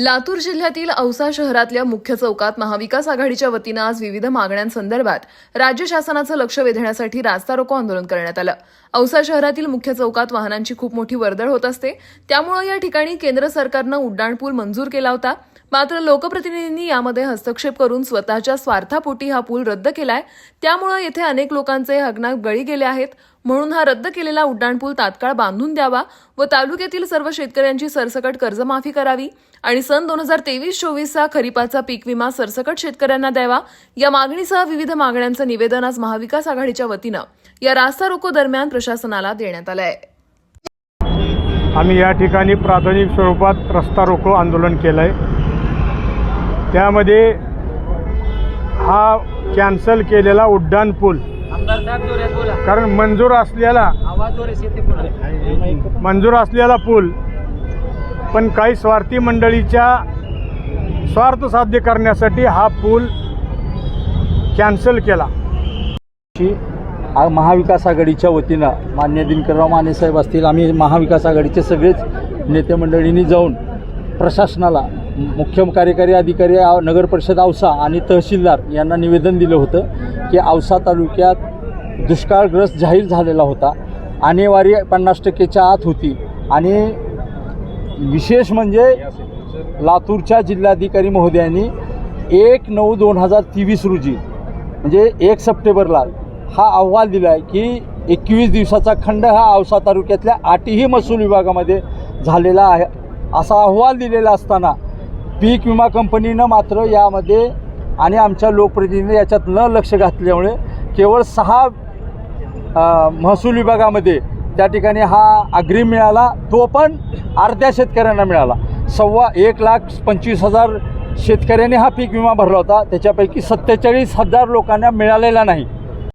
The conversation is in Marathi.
लातूर जिल्ह्यातील औसा शहरातल्या मुख्य चौकात महाविकास आघाडीच्या वतीनं आज विविध मागण्यांसंदर्भात राज्य शासनाचं लक्ष वेधण्यासाठी रास्ता रोको आंदोलन करण्यात आलं. औसा शहरातील मुख्य चौकात वाहनांची खूप मोठी वर्दळ होत असते. त्यामुळे या ठिकाणी केंद्र सरकारनं उड्डाणपूल मंजूर केला होता. मात्र लोकप्रतिनिधींनी यामध्ये हस्तक्षेप करून स्वतःच्या स्वार्थापोटी हा पूल रद्द केलाय. त्यामुळे येथे अनेक लोकांचे हगनात गळी गेले आहेत. म्हणून हा रद्द केलेला उड्डाणपूल तात्काळ बांधून द्यावा व तालुक्यातील सर्व शेतकऱ्यांची सरसकट कर्जमाफी करावी आणि सन दोन हजार तेवीस चोवीसचा खरीपाचा पीक विमा सरसकट शेतकऱ्यांना द्यावा या मागणीसह विविध मागण्यांचं निवेदन आज महाविकास आघाडीच्या वतीनं या रास्ता रोको दरम्यान प्रशासनाला देण्यात आलं आहे आम्ही या ठिकाणी प्राथमिक स्वरूपात रस्ता रोको आंदोलन केलं आहे त्यामध्ये हा कॅन्सल केलेला उड्डाण पूल. कारण मंजूर असलेला मंजूर असलेला पूल पण काही स्वार्थी मंडळीच्या स्वार्थ साध्य करण्यासाठी हा पूल कॅन्सल केला. महाविकास आघाडीच्या वतीनं मान्य दिनकरराव माने साहेब असतील आम्ही महाविकास आघाडीचे सगळेच नेते मंडळींनी जाऊन प्रशासनाला मुख्य कार्यकारी अधिकारी नगर परिषद औसा आणि तहसीलदार यांना निवेदन दिलं होतं की औसा तालुक्यात दुष्काळग्रस्त जाहीर झालेला होता. आणेवारी पन्नास टक्केच्या आत होती. आणि विशेष म्हणजे लातूरच्या जिल्हाधिकारी महोदयांनी एक नऊ दोन हजार तेवीस रोजी म्हणजे एक सप्टेंबरला हा अहवाल दिला आहे की एकवीस दिवसाचा खंड हा औसा तालुक्यातल्या आठही महसूल विभागामध्ये झालेला आहे. असा अहवाल दिलेला असताना पीक विमा कंपनीनं मात्र यामध्ये आणि आमच्या लोकप्रतिनिधी याच्यात न लक्ष घातल्यामुळे केवळ सहा महसूल विभागामध्ये त्या ठिकाणी हा अग्रिम मिळाला तो पण अर्ध्या शेतकऱ्यांना मिळाला. सव्वा एक लाख पंचवीस हजार शेतकऱ्यांनी हा पीक विमा भरला होता. त्याच्यापैकी सत्तेचाळीस हजार लोकांना मिळालेला नाही.